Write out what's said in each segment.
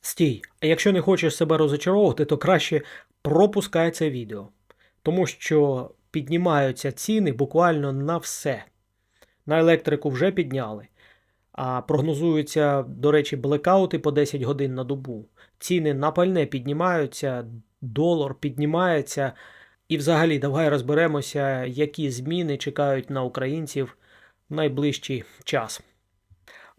Стій, а якщо не хочеш себе розочаровувати, то краще пропускай це відео. Тому що піднімаються ціни буквально на все. На електрику вже підняли. А прогнозуються, до речі, блекаути по 10 годин на добу. Ціни на пальне піднімаються, долар піднімається. І взагалі, давай розберемося, які зміни чекають на українців в найближчий час.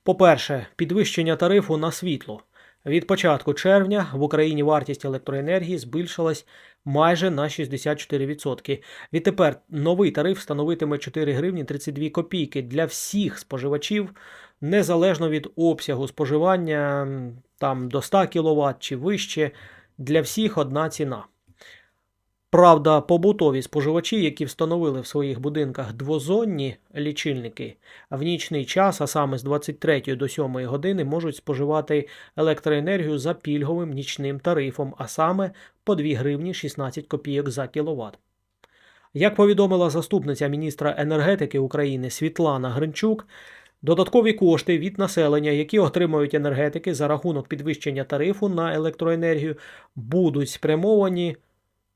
По-перше, підвищення тарифу на світло. Від початку червня в Україні вартість електроенергії збільшилась майже на 64%. Відтепер новий тариф становитиме 4 гривні 32 копійки для всіх споживачів, незалежно від обсягу споживання там до 100 кВт чи вище. Для всіх одна ціна. Правда, побутові споживачі, які встановили в своїх будинках двозонні лічильники, в нічний час, а саме з 23 до 7 години, можуть споживати електроенергію за пільговим нічним тарифом, а саме по 2 гривні 16 копійок за кіловат. Як повідомила заступниця міністра енергетики України Світлана Гринчук, додаткові кошти від населення, які отримують енергетики за рахунок підвищення тарифу на електроенергію, будуть спрямовані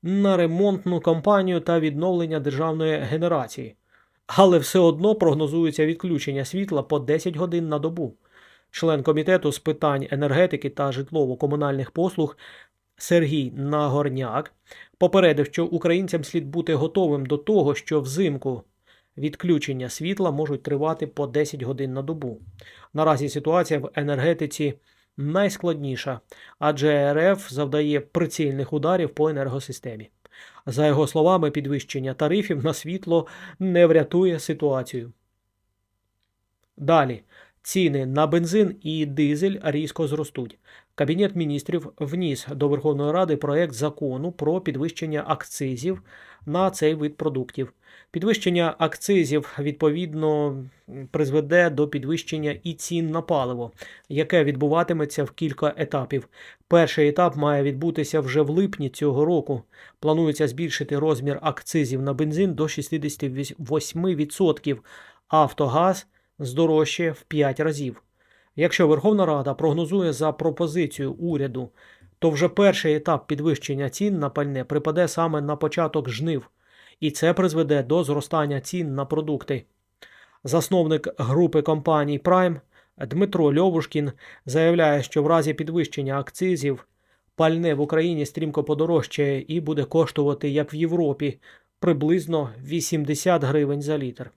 на ремонтну кампанію та відновлення державної генерації. Але все одно прогнозується відключення світла по 10 годин на добу. Член комітету з питань енергетики та житлово-комунальних послуг Сергій Нагорняк попередив, що українцям слід бути готовим до того, що взимку відключення світла можуть тривати по 10 годин на добу. Наразі ситуація в енергетиці найскладніша, адже РФ завдає прицільних ударів по енергосистемі. За його словами, підвищення тарифів на світло не врятує ситуацію. Далі. Ціни на бензин і дизель різко зростуть. Кабінет міністрів вніс до Верховної Ради проект закону про підвищення акцизів на цей вид продуктів. Підвищення акцизів відповідно призведе до підвищення і цін на паливо, яке відбуватиметься в кілька етапів. Перший етап має відбутися вже в липні цього року. Планується збільшити розмір акцизів на бензин до 68%. Автогаз здорожчає в 5 разів. Якщо Верховна Рада прогнозує за пропозицію уряду, то вже перший етап підвищення цін на пальне припаде саме на початок жнив, і це призведе до зростання цін на продукти. Засновник групи компаній Prime Дмитро Льовушкін заявляє, що в разі підвищення акцизів пальне в Україні стрімко подорожчає і буде коштувати, як в Європі, приблизно 80 гривень за літр.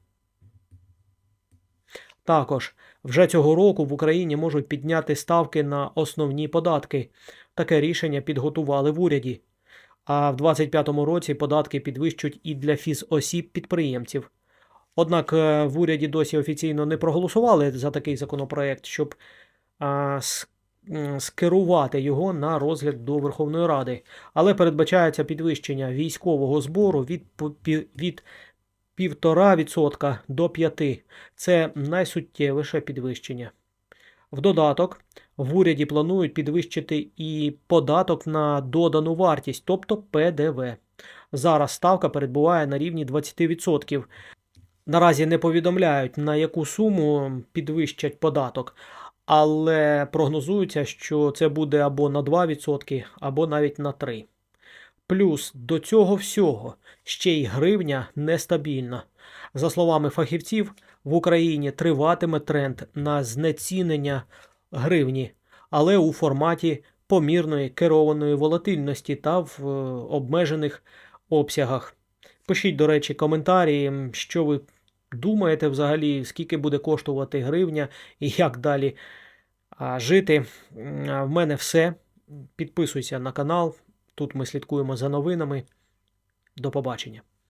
Також вже цього року в Україні можуть підняти ставки на основні податки. Таке рішення підготували в уряді. А в 2025 році податки підвищують і для фізосіб підприємців. Однак е, в уряді досі офіційно не проголосували за такий законопроект, щоб а, скерувати його на розгляд до Верховної Ради. Але передбачається підвищення військового збору від, від 1,5% до 5%. Це найсуттєвіше підвищення. В додаток, в уряді планують підвищити і податок на додану вартість, тобто ПДВ. Зараз ставка перебуває на рівні 20%. Наразі не повідомляють, на яку суму підвищать податок, але прогнозується, що це буде або на 2%, або навіть на 3%. Плюс до цього всього ще й гривня нестабільна. За словами фахівців, в Україні триватиме тренд на знецінення гривні, але у форматі помірної керованої волатильності та в е, обмежених обсягах. Пишіть, до речі, коментарі, що ви думаєте взагалі, скільки буде коштувати гривня і як далі жити. В мене все. Підписуйся на канал. Тут ми слідкуємо за новинами. До побачення.